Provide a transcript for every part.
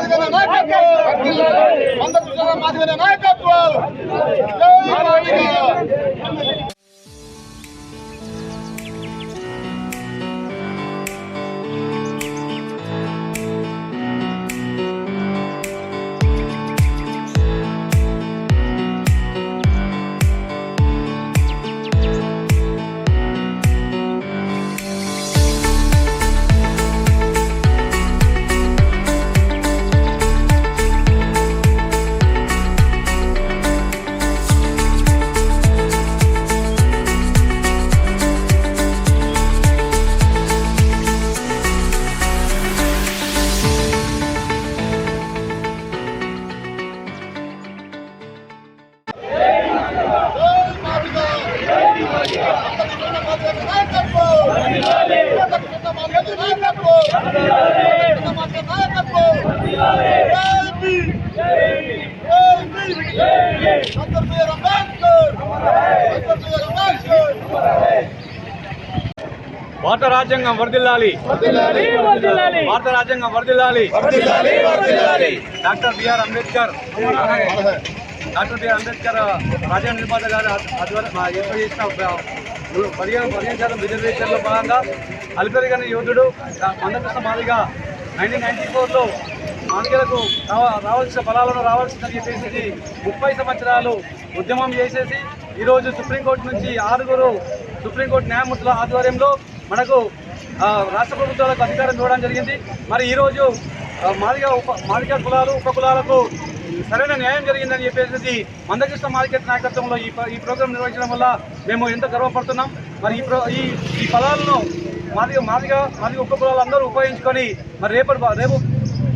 మంద కృష్ణ మాదిగల నాయకత్వం మంద కృష్ణ మాదిగల నాయకత్వం భారత రాజ్యాంగం వర్దిల్లాలి భారత రాజ్యాంగం వర్దిల్లాలి doctor BR Ambedkar doctor BR Ambedkar రాజ్యాంగ నిర్మాత గారు ఆధ్వర్యం మా ఏర్పాటు చేసిన ఒక పదిహేను పదిహేను శాతం రిజర్వేషన్లో భాగంగా అల్పెరిగని యోధుడు మందకృష్ణ మాదిగా నైన్టీన్ నైన్టీ ఫోర్లో మాదిగలకు రావాల్సిన బలాలను రావాల్సిందని చెప్పేసి ముప్పై సంవత్సరాలు ఉద్యమం చేసేసి ఈరోజు సుప్రీంకోర్టు నుంచి ఆరుగురు సుప్రీంకోర్టు న్యాయమూర్తుల ఆధ్వర్యంలో మనకు రాష్ట్ర ప్రభుత్వాలకు అధికారం చూడడం జరిగింది. మరి ఈరోజు మాదిగ ఉప మాదిగ కులాలు ఉప కులాలకు సరైన న్యాయం జరిగిందని చెప్పేసి మందకృష్ణ మార్కెట్ నాయకత్వంలో ఈ ఈ ప్రోగ్రాం నిర్వహించడం వల్ల మేము ఎంతో గర్వపడుతున్నాం. మరి ఈ ప్రో ఈ ఈ ఫలాలను మాదిగ మాదిగ మాదిగ ఉప కులాలు అందరూ ఉపయోగించుకొని మరి రేపటి రేపు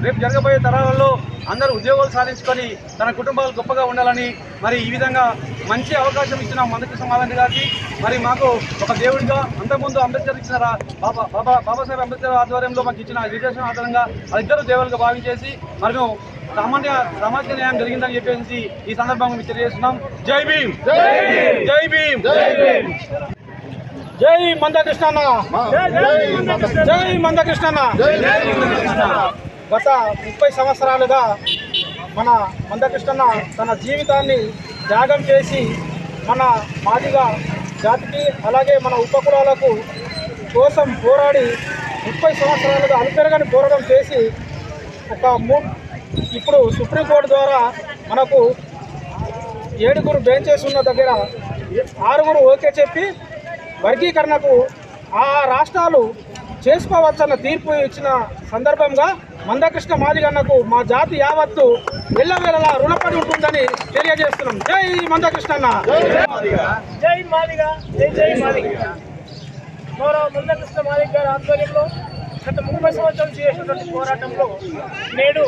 రేపు జరగబోయే తరాలలో అందరూ ఉద్యోగాలు సాధించుకొని తన కుటుంబాలు గొప్పగా ఉండాలని మరి ఈ విధంగా మంచి అవకాశం ఇచ్చిన మందకృష్ణ మాలండి గారికి మరి మాకు ఒక దేవుడిగా అంతకుముందు అంబేద్కర్ ఇచ్చిన బాబా బాబా బాబాసాహెబ్ అంబేద్కర్ ఆధ్వర్యంలో మాకు ఇచ్చిన రిజర్వేషన్ ఆధారంగా వాళ్ళిద్దరు దేవులుగా భావించేసి మరి మేము సామాన్య సామాజిక న్యాయం జరిగిందని చెప్పేసి ఈ సందర్భంగా తెలియజేస్తున్నాం. జై భీమ్! జై భీమ్! జై మందకృష్ణన్న. జై మందకృష్ణన్న. గత ముప్పై సంవత్సరాలుగా మన మందకృష్ణన్న తన జీవితాన్ని త్యాగం చేసి మన మాదిగ జాతికి అలాగే మన ఉపకులాలకు కోసం పోరాడి ముప్పై సంవత్సరాలుగా అలుపెరగని పోరాటం చేసి ఒక మూ ఇప్పుడు సుప్రీంకోర్టు ద్వారా మనకు ఏడుగురు బెంచెస్ ఉన్న దగ్గర ఆరుగురు ఓకే చెప్పి వర్గీకరణకు ఆ రాష్ట్రాలు చేసుకోవచ్చన్న తీర్పు ఇచ్చిన సందర్భంగా మందకృష్ణ మాదిగన్నకు మా జాతి యావత్తు ఎల్లవేళలా రుణపడి ఉంటుందని తెలియజేస్తున్నాం. జై మందకృష్ణన్న. జై మాదిగా. జై జై మాదిగ. గౌరవ మందకృష్ణ మాదిగ గారి ఆధ్వర్యంలో గత ముప్పై సంవత్సరాలు చేసినటువంటి పోరాటంలో నేడు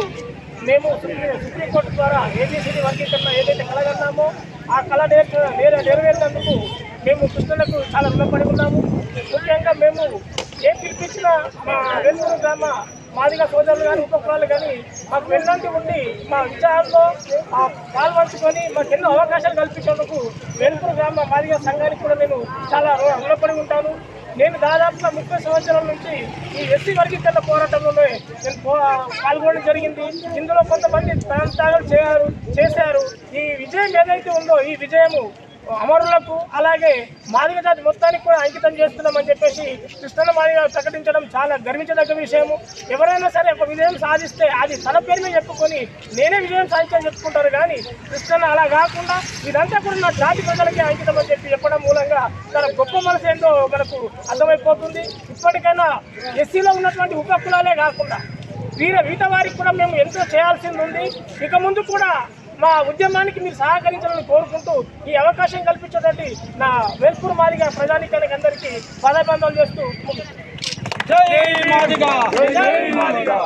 మేము సుప్రీం సుప్రీంకోర్టు ద్వారా ఏబీసీడీ వర్గీకరణ ఏదైతే కలగన్నామో ఆ కళ నేర్ నేర నెరవేరినందుకు మేము కృష్ణులకు చాలా రుణపడి ఉన్నాము ముఖ్యంగా మేము ఏ పిలిపించిన మా వెలుగురు గ్రామ మాదిగ సోదరులు కానీ ఉపకులాలు కానీ మాకు వెన్నంటి ఉండి మా విచారంలో పాల్పంచుకొని మాకు ఎన్నో అవకాశాలు కల్పించేందుకు వెలుగురు గ్రామ మాదిగ సంఘానికి కూడా నేను చాలా రుణపడి ఉంటాను. నేను దాదాపుగా ముప్పై సంవత్సరాల నుంచి ఈ ఎస్సీ వర్గీకరణ పోరాటంలోనే నేను పాల్గొనడం జరిగింది. ఇందులో కొంతమంది ప్రాంతాలు చేయారు చేశారు. ఈ విజయం ఏదైతే ఉందో ఈ విజయము అమరులకు అలాగే మాదిగ జాతి మొత్తానికి కూడా అంకితం చేస్తున్నామని చెప్పేసి కృష్ణ మాదిగ ప్రకటించడం చాలా గర్వించదగ్గ విషయము. ఎవరైనా సరే ఒక విజయం సాధిస్తే అది తన పేరు మీద చెప్పుకొని నేనే విజయం సాధించని చెప్పుకుంటారు. కానీ కృష్ణ అలా కాకుండా ఇదంతా కూడా నా జాతి ప్రజలకి అంకితం అని చెప్పి చెప్పడం మూలంగా తన గొప్ప మనసు ఏంటో మనకు అర్థమైపోతుంది. ఇప్పటికైనా ఎస్సీలో ఉన్నటువంటి ఉప కులాలే కాకుండా వీర వీట వారికి కూడా మేము ఎంతో చేయాల్సింది ఉంది. ఇక ముందు కూడా మా ఉద్యమానికి మీరు సహకరించాలని కోరుకుంటూ ఈ అవకాశం కల్పించేటట్టు నా వేల్పూర్ మాదిగా ప్రజానికానికి అందరికీ పదబంధాలు చేస్తూ. జై మాదిగా జై మాదిగా